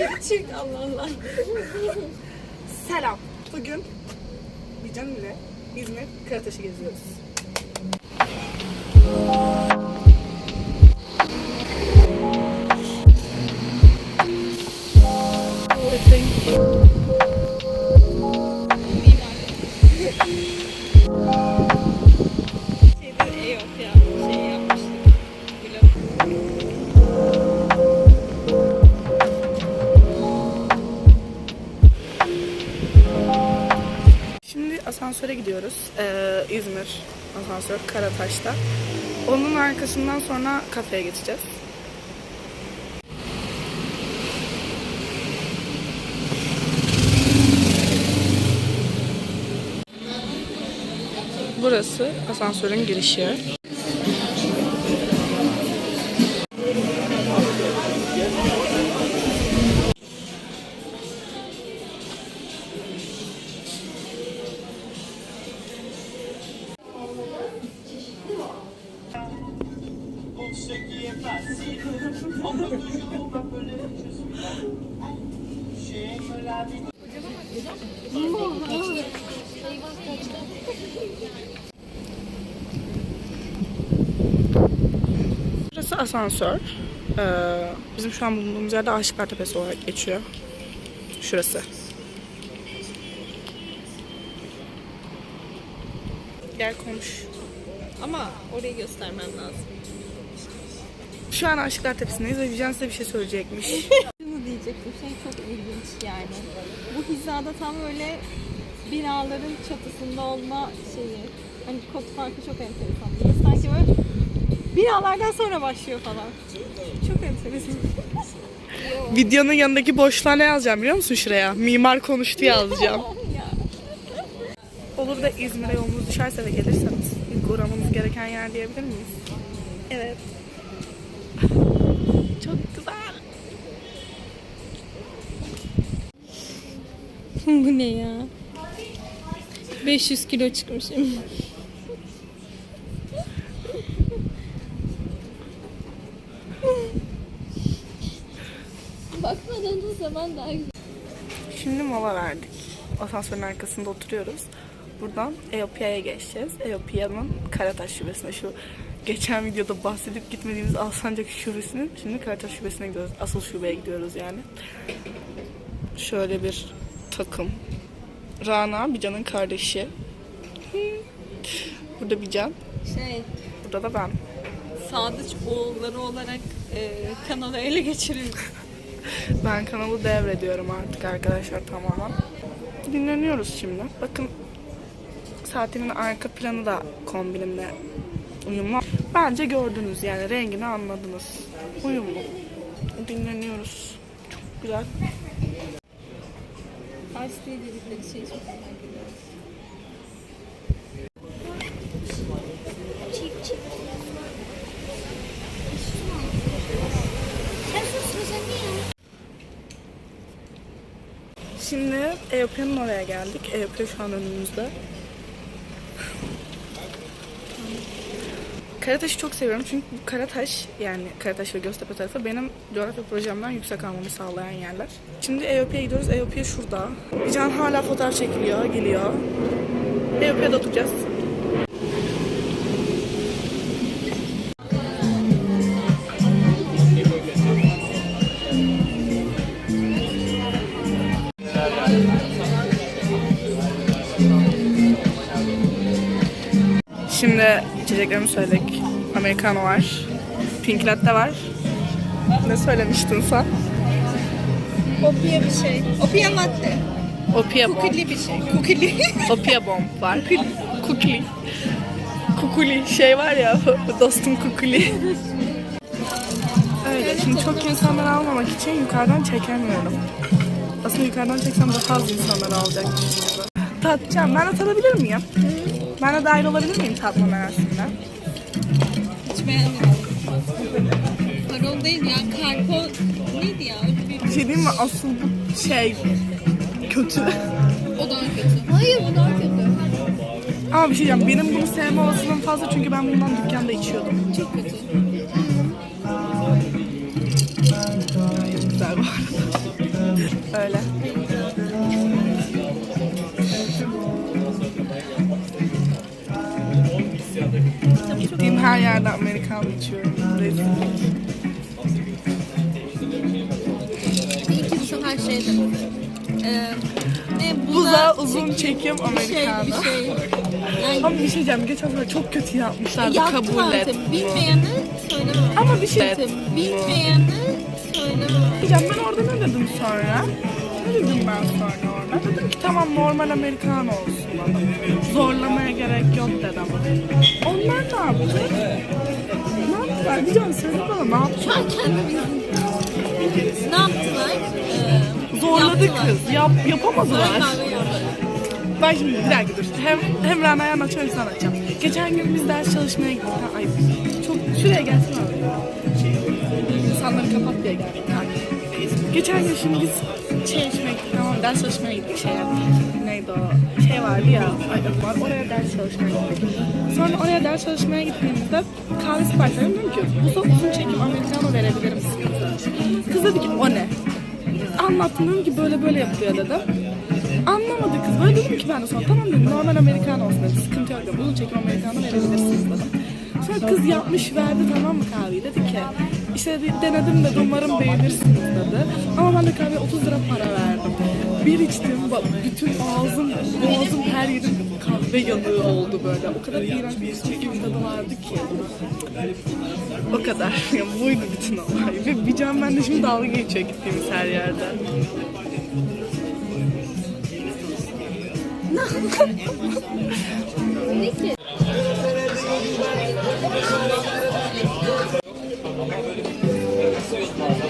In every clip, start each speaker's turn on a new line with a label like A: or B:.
A: Geri çık Allah Allah.
B: Selam. Bugün Bican ile İzmir Karataş'ı geziyoruz.
A: Şeyde
B: asansöre gidiyoruz. Ee, İzmir asansör Karataş'ta. Onun arkasından sonra kafeye geçeceğiz. Burası asansörün girişi. Burası asansör. Ee, bizim şu an bulunduğumuz yerde Aşıklar Tepesi olarak geçiyor. Şurası. Gel konuş.
A: Ama orayı göstermen lazım.
B: Şu an Aşıklar Tepesi'ndeyiz ve Vijan size bir şey söyleyecekmiş.
A: Şunu diyecektim şey çok ilginç yani. Bu hizada tam böyle binaların çatısında olma şeyi. Hani kod farkı çok enteresan. Sanki böyle binalardan sonra başlıyor falan. Çok enteresan.
B: Videonun yanındaki boşluğa ne yazacağım biliyor musun şuraya? Mimar konuştu yazacağım.
A: ya.
B: Olur da İzmir'e yolunuz düşerse ve gelirseniz ilk uğramamız gereken yer diyebilir miyiz?
A: Evet.
B: Çok güzel.
A: Bu ne ya? 500 kilo çıkmışım.
C: Bakmadığınız zaman daha güzel.
B: Şimdi mola verdik. Asansörün arkasında oturuyoruz. Buradan Eopia'ya geçeceğiz. Eopia'nın Karataş şubesine. Şu geçen videoda bahsedip gitmediğimiz Alsancak şubesinin şimdi Karataş şubesine gidiyoruz. Asıl şubeye gidiyoruz yani. Şöyle bir takım. Rana, Bican'ın kardeşi. Burada Bican,
A: Şey,
B: burada da ben.
A: Sadıç oğulları olarak e, kanalı ele geçiriyoruz.
B: Ben kanalı devrediyorum artık arkadaşlar tamamen. Dinleniyoruz şimdi. Bakın saatimin arka planı da kombinimle uyumlu. Bence gördünüz yani rengini anladınız. Uyumlu. Dinleniyoruz. Çok güzel.
A: Ice tea dedikleri şey çok merak ediyorum.
B: Şimdi Eopia'nın oraya geldik. Eopia şu an önümüzde. Karataş'ı çok seviyorum çünkü Karataş yani Karataş ve Göztepe tarafı benim coğrafya projemden yüksek almamı sağlayan yerler. Şimdi Eopia'ya gidiyoruz. Eopia şurada. Can hala fotoğraf çekiliyor, geliyor. Eopia'da oturacağız. Şimdi içeceklerimi söyledik. Americano var. Pink latte var. Ne söylemiştin sen?
A: Opia bir şey. Opia madde.
B: Opia bomb.
A: Kukili bir şey. Kukili.
B: Opia bomb var. Kukuli. Kukuli şey var ya dostum kukuli. Öyle. Şimdi çok insanlar almamak için yukarıdan çekemiyorum. Aslında yukarıdan çeksem daha az insanlar alacak. Tatacağım. Ben de tadabilir miyim? Ben de dahil olabilir miyim tatma merasimine?
A: Hiç beğenmedim. Parol değil ya. Karpo neydi ya? Bir
B: şey diyeyim mi? Asıl bu şey kötü.
A: o daha kötü.
C: Hayır bu daha kötü.
B: Ama bir şey diyeceğim. Benim bunu sevme olasılığım fazla çünkü ben bundan dükkanda içiyordum.
A: Çok kötü.
B: Geçiyorum. Rezil.
A: İyi ki bu sefer şeydi. Ee, ne
B: Buza uzun çekim
A: şey
B: Amerikanı.
A: bir şey. Yani
B: Ama bir şey diyeceğim. Geçen sefer çok kötü yapmışlardı.
A: yaptılar
B: Kabul et.
A: tabii. Bilmeyeni söylemem.
B: Ama bir şey
A: Bilmeyeni söylemem.
B: diyeceğim. Ben orada ne dedim sonra? Ne dedim ben sonra orada? Dedim ki tamam normal Amerikan olsun bana. Zorlamaya gerek yok dedim. Onlar ne yaptı? Yaptılar? Diyeceğim söyle bana ne yaptı?
A: Şu an kendimiz ne yaptılar? Ee,
B: Zorladı
A: yaptılar.
B: kız. Yap, yapamadılar.
A: Yaptılar.
B: Ben şimdi bir dakika dur. Hem, hem Rana'ya anlatacağım sana anlatacağım. Geçen gün biz ders çalışmaya gittik. Ha, Ay çok şuraya gelsene abi. Şey, insanları kapat diye geldik. Geçen gün şimdi biz şey içmeye gittik ders çalışmaya gittik şeye. Neydi o? Şey vardı ya. Ay yok var. Oraya ders çalışmaya gittik. Sonra oraya ders çalışmaya gittiğimizde kahve sipariş verdim. Dedim ki bu uzun çekim americano verebilir misiniz? Kız dedi ki o ne? Anlattım dedim ki böyle böyle yapılıyor dedim. Anlamadı kız. Böyle dedim ki ben de sonra tamam dedim normal Amerikan olsun dedim. Sıkıntı yok dedim. Uzun çekim Amerikanı verebilirsiniz dedim. Sonra kız yapmış verdi tamam mı kahveyi dedi ki işte dedi, denedim dedi umarım beğenirsiniz dedi. Ama ben de kahveye 30 lira para verdim. Bir içtim bütün ağzım boğazım her yerim kahve yanığı oldu böyle. O kadar iğrenç bir su gibi tadı vardı ki. O kadar. Yani buydu bütün olay. Ve bir can ben de şimdi dalga geçiyor gittiğimiz her yerde.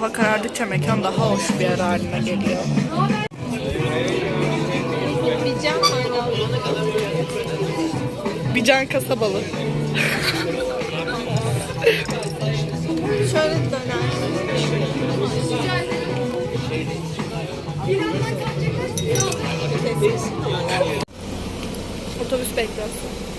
B: Hava karardıkça mekan daha hoş bir yer haline geliyor.
A: Da.
B: Bican kasabalı.
A: Şöyle döner.
B: Otobüs bekliyorsun.